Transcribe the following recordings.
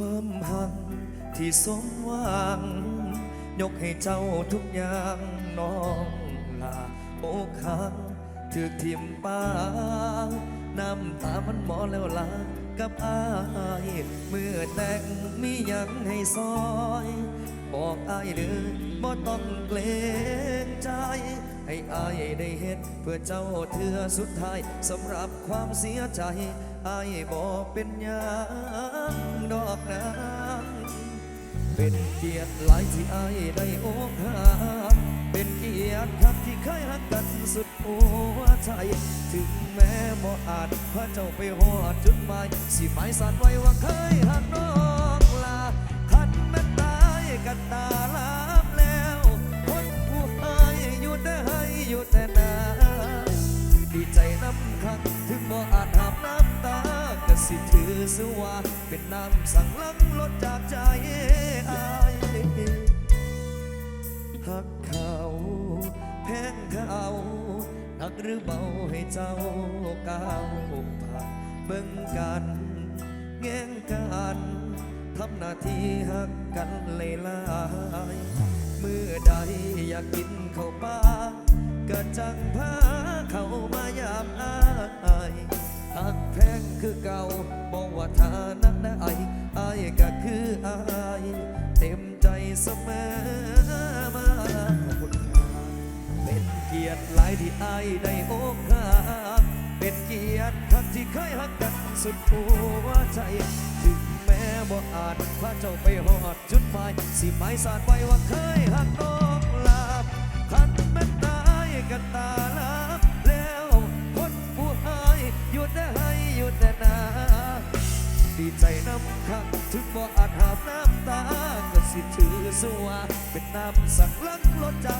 ความหักที่สมหวัง ยกให้เจ้าทุกอย่างน้องลาอกหักถือทิมป้าน้ำตามันหมอแล้วลากับอายเมื่อแต่งมียังให้ซอย บอกอายเด้อบ่ต้องเกรงใจ ให้อายได้เห็นเพื่อเจ้าเถือสุดท้ายสำหรับความเสียใจอายบอกเป็นยัง ดอกนะเป็นเกียรติหลายที่อายได้อกหักเป็นเกียรติคักที่เคยหักกันสุดหัวใจถึงแม้บ่อาจพาเจ้าไปหอดจุดหมายสิหมายสานไว้ว่าเคยหักน้องลาคันแม่นตายกันตาลาบแล้วคนผู้ให้อยู่แต่ให้อยู่แต่นาดีใจน้ำคักถึง สิถือสว่าเป็นน้ำสั่งลังลดจากใจอายหักเขาแพงเขาหนักหรือเบาให้เจ้าก้าวผ่านเบิ่งกันแง่งกันทำหน้าที่หักกันเลยลายเมื่อใดอยากกินข้าวปลาก็จังพาเข้ามายามอา คือเก่าบอกว่าฐานะได้อายก็คืออายเต็มใจเสมอมาขอบคุณครับเป็นเกียรติหลายที่ไอได้โอกหักเป็นเกียรติคักที่เคยหักกันสุดหัวใจถึงแม้บ่อาจพาเจ้าไปหอดจุดหมายสิหมายสาดไว้ว่าเคยหักน้อง น้ำสั่งลังรถจัก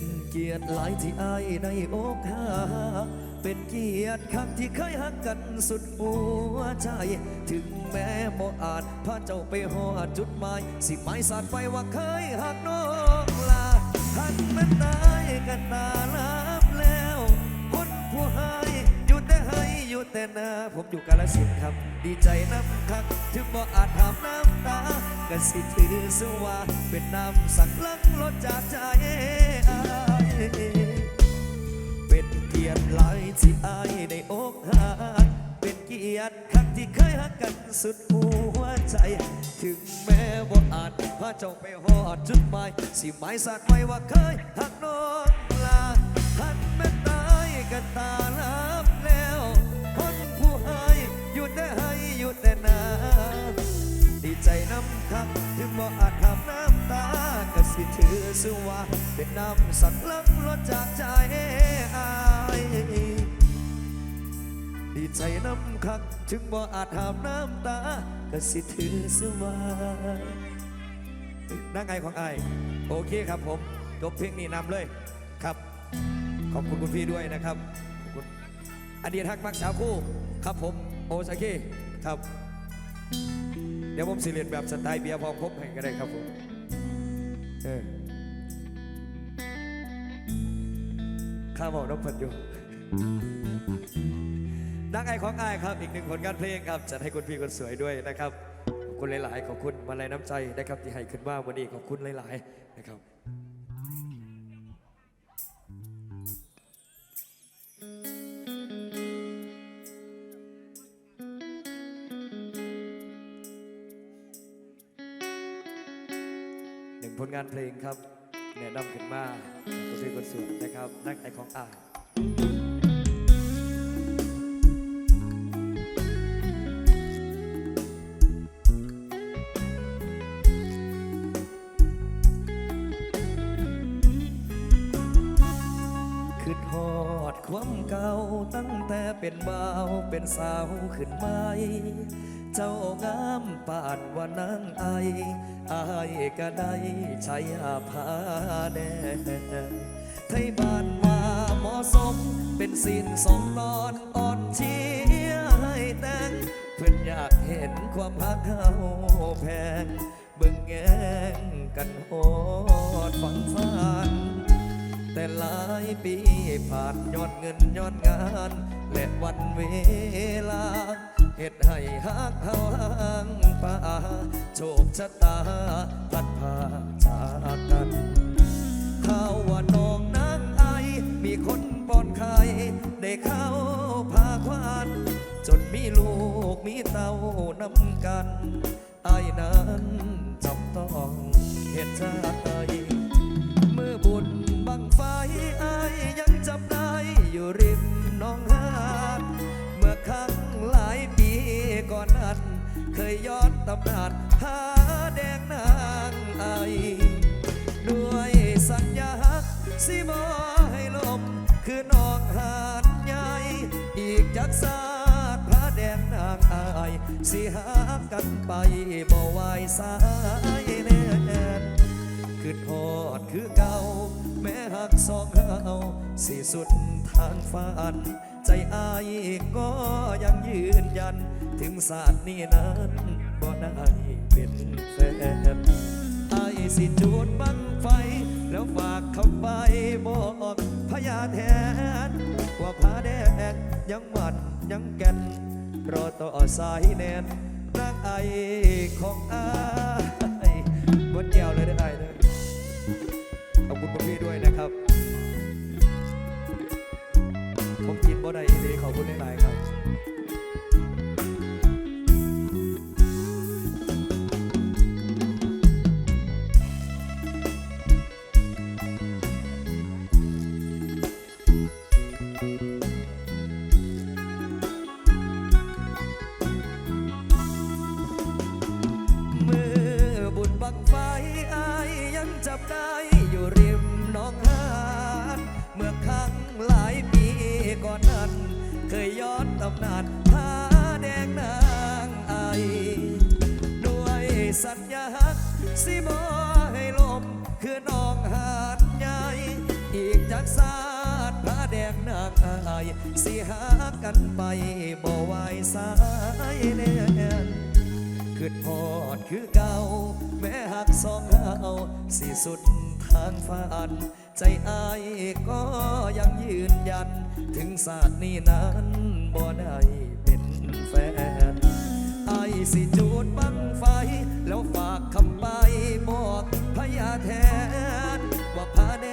เป็นเกียรติหลายที่อายได้อกหักเป็นเกียรติครั้งที่เคยหักกันสุดหัวใจ ถึงแม้บ่อาจพาเจ้าไปหอดจุดหมาย สิหมายสาดไปว่าเคยหักน้องลาหันมันตายกันตาลา อยู่แต่นาผมอยู่กาลสินครับ ดีใจน้ำคัก ถึงบ่อาจหามน้ำตาก็สิถือสว่าเป็นน้ำสักลังลดจากใจอายเป็นเกียรติหลายที่อายได้อกหักเป็นเกียรติครั้งที่เคยหักกันสุดหัวใจ ถึงแม้บ่อาจพาเจ้าไปหอดจุดหมายสิหมายสัตว์ไว้ว่าเคยหักน้องลา ถือสว่าเป็นน้ำสักลังลดจากใจอายดีใจน้ำคักถึงบ่อาจทำน้ำตาก็สิถือเสว่านั่งไงของไอโอเคครับผมจบเพลงนี้นำเลยครับ ขอบคุณคุณพี่ด้วยนะครับขอบคุณอดีตฮักมักสาวคู่ครับผมโอซากิครับ เดี๋ยวผมสิเรียนแบบสไตล์เบียร์พองพบให้ก็ได้ครับผมเออ ข้าบอกน้องพันอยู่นักไอของไอครับ อีกหนึ่งผลงานเพลงครับ จัดให้คุณพี่คนสวยด้วยนะครับขอบคุณหลาย ๆ ขอบคุณมาลัยน้ำใจนะครับที่ให้ขึ้นว่าวันนี้ขอบคุณหลาย ๆ นะครับหนึ่งผลงานเพลงครับแนะนำขึ้นมา คนสวยนะครับ นักแต่ของอาคือทอดความเก่าตั้งแต่เป็นบ่าวเป็นสาวขึ้นไม่เจ้างามปาดว่านั่งไออายก็ได้ใช้ผาาแดง ไทยบ้านว่าเหมาะสม เป็นสินสองตอนอ่อนเชียให้แต่งเพื่อนอยากเห็นความหักเฮาแพงเบิ่งแย่งกันโหดฝังฝัน แต่หลายปีผ่านยอดเงินยอดงาน และวันเวลาเหตุให้หักเฮาห่างป่าโชคชะตาพัดพาจากกัน ข่าวว่าน้องนางไอ มีคนป้อนไข่ได้เข้าพาควาน จนมีลูกมีเต้านำกัน ไอ้นั้นจำต้องเหตุชาติเมื่อบุญบังไฟอายยังจำได้อยู่ริมน้องหานเมื่อครั้งหลายปีก่อนนั้น เคยย้อนตำนานหาแดงนางไอด้วย จากศาสตร์พระแดงนางอาย สิหากันไปบ่ไหวสายแน่นคือทอดคือเก่า แม้หักสองเฮาสิสุดทางฝัน ใจอายก็ยังยืนยัน ถึงศาสตร์นี้นั้นบ่ได้เป็นแฟนอายสิจู ยังหวัดยังแก่นรอต่อสายแนนนางไอของอายบนแก้วเลยได้ไอเลยขอบคุณพี่ด้วยนะครับ ผมกินบ่ได้เลยขอบคุณหลายๆครับ อายยังจับได้อยู่ริมน้องหานเมื่อครั้งหลายปีก่อนนั้น เคยย้อนตำนานพาแดงนางไอด้วยสัญญาสิบอให้ลม คือน้องหาดใหญ่อีกจากศาสตร์พระแดงนางอายสิหากันไปบ่ไหวสายแน่น คือทอดคือเก่า แม้หักสองเฮาสิสุดทางฝัน ใจอายก็ยังยืนยัน ถึงศาสตร์นี้นั้นบ่ได้เป็นแฟนอายสิจูดบังไฟ แล้วฝากคำไปบอกพญาแทน ว่าพาแด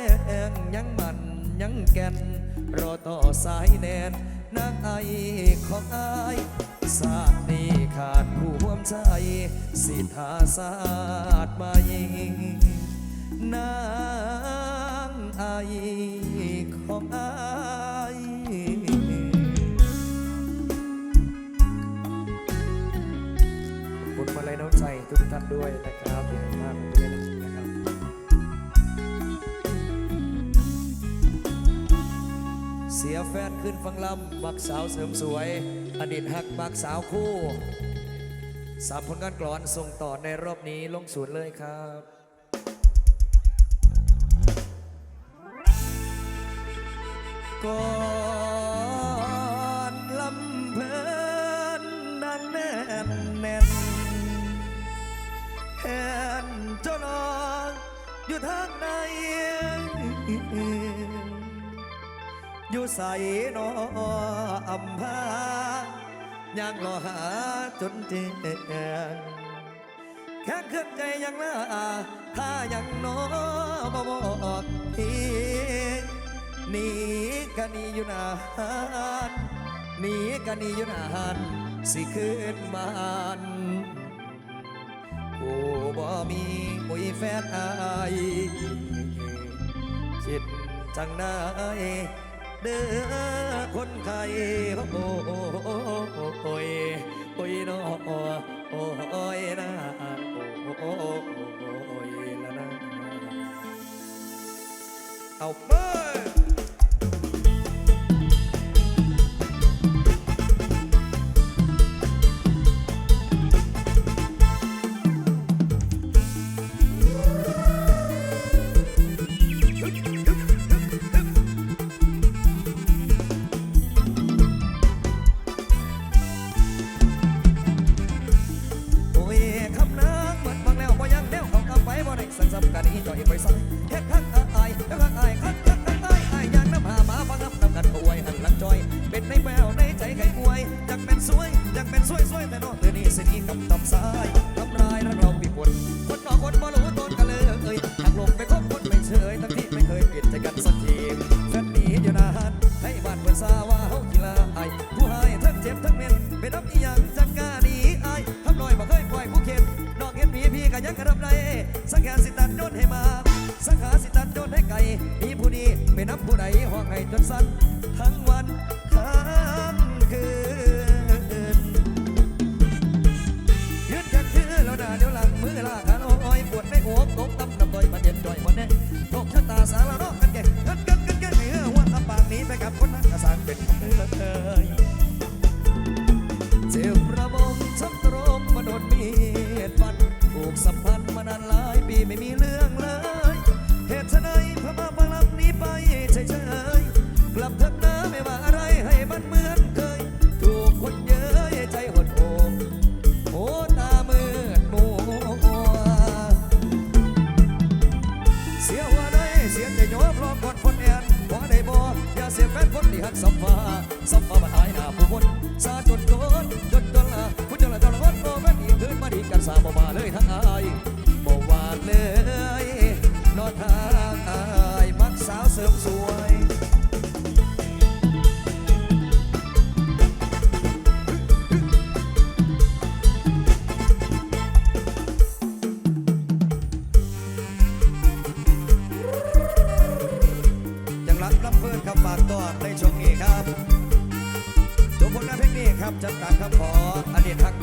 งยังมันยังแก่น รอต่อสายแนนนางไอของอายศาสตร์นี้ขาดผู้ ใจสิทธาศาสตร์มายิงนางไอของอายขอบคุณมาเลยน้ำใจทุกท่านด้วยนะครับอย่างมากเลยนะครับเสียแฟนขึ้นฟังลำมักสาวเสริมสวย อดีตหักมักสาวคู่ สามผลงานกลอนส่งต่อในรอบนี้ลงศูนย์เลยครับก่อนลำเพลินดังแน่นแน่นแหนเจ้าน้องอยู่ทางไหนอยู่ใส่นออำพา ยังรอหาจนเจงแค่เคลื่อนใจยังละถ้ายังนอบ่บอกพี่หนีกันนี่อยู่นานหนีกันนี่อยู่นานสิขึ้นบ้านกูบ่มีปุยแฟนอายคิดจังได้เด้อคนไข้โอ้ โอ้ยโอ้ยน้อโอ้ยนะโอ้ยละนะเอาไป เป็นสวยๆแต่น้องเธอนี่สนิทกับตับสายทำร้ายรักเราพิบล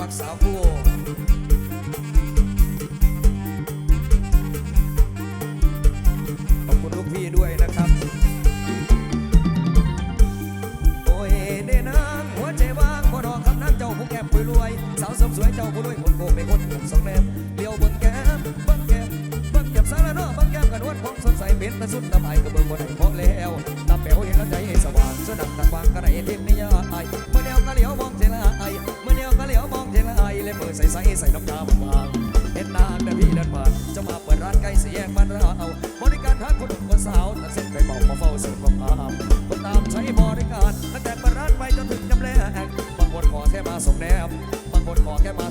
I'm sorry.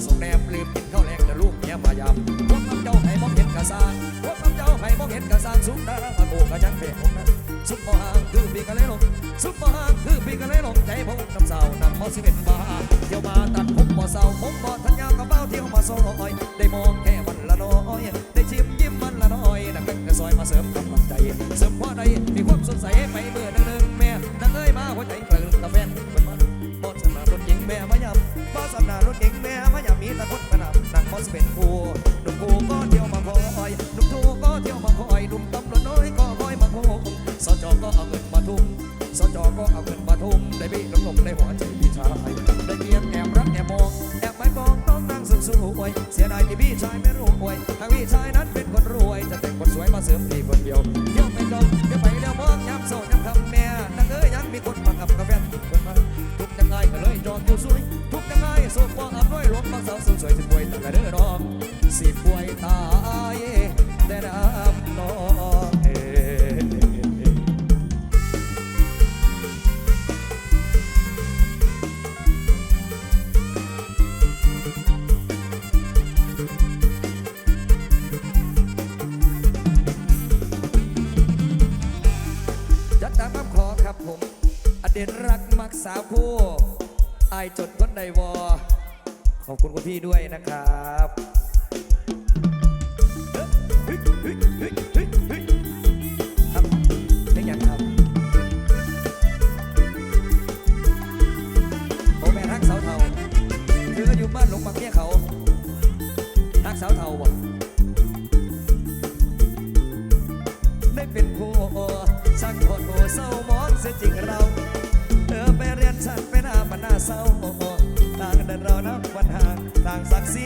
สงแนบลืมกินข้าวแรงแต่ลูกเมียมายำมพวกน้ำเจ้าไห้มองเห็นกระซางพวกน้ำเจ้าไห้มองเห็นกระซางสุดดารามาโกกระชังเบกนะสุดบ่ห่างคือปีกะเลยลงสุดบ่ห่างคือปีกะเลยลงใจผมกน้ำสาวนั่งมอสิเบ็ดบาเที่ยวมาตัดผมบ่สาวผมบ่ทันยาวกระเป๋าเที่ยวมาโซ่ลอยได้มอง ใส่พี่ลงหลงในหัวใจพี่ชายได้เมียแอบรักแอบมองแอบไม่มองต้องนั่งสุดสงหวยเสียดายที่พี่ชายไม่รู้อวยทางพี่ชายนั้นเป็นคนรวยจะแต่งคนสวยมาเสริมพี่คนเดียวเที่ยวไปดองเดี๋ยวไปเลี้ยวมองย้ำโซ่ย้ำทำแม่นั่งเอ้ยยังมีคนมาขับกาแฟทุกคนมาทุกยังไงก็เลยจอดอยู่สวยทุกยังไงโซ่ฟ้องอับด้วยรถมาสาวสวยสวย จัดตามคำขอครับผม อเด่นรักมักสาวผู้ไอจดพนใดวอ ขอบคุณคุณพี่ด้วยนะครับ เสียจริงเรา เธอไปเรียนฉันไปหน้ามันหน้าเศร้าต่างเดินเรานับวันห่างต่างศักดิ์ศรี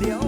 เดี๋ยว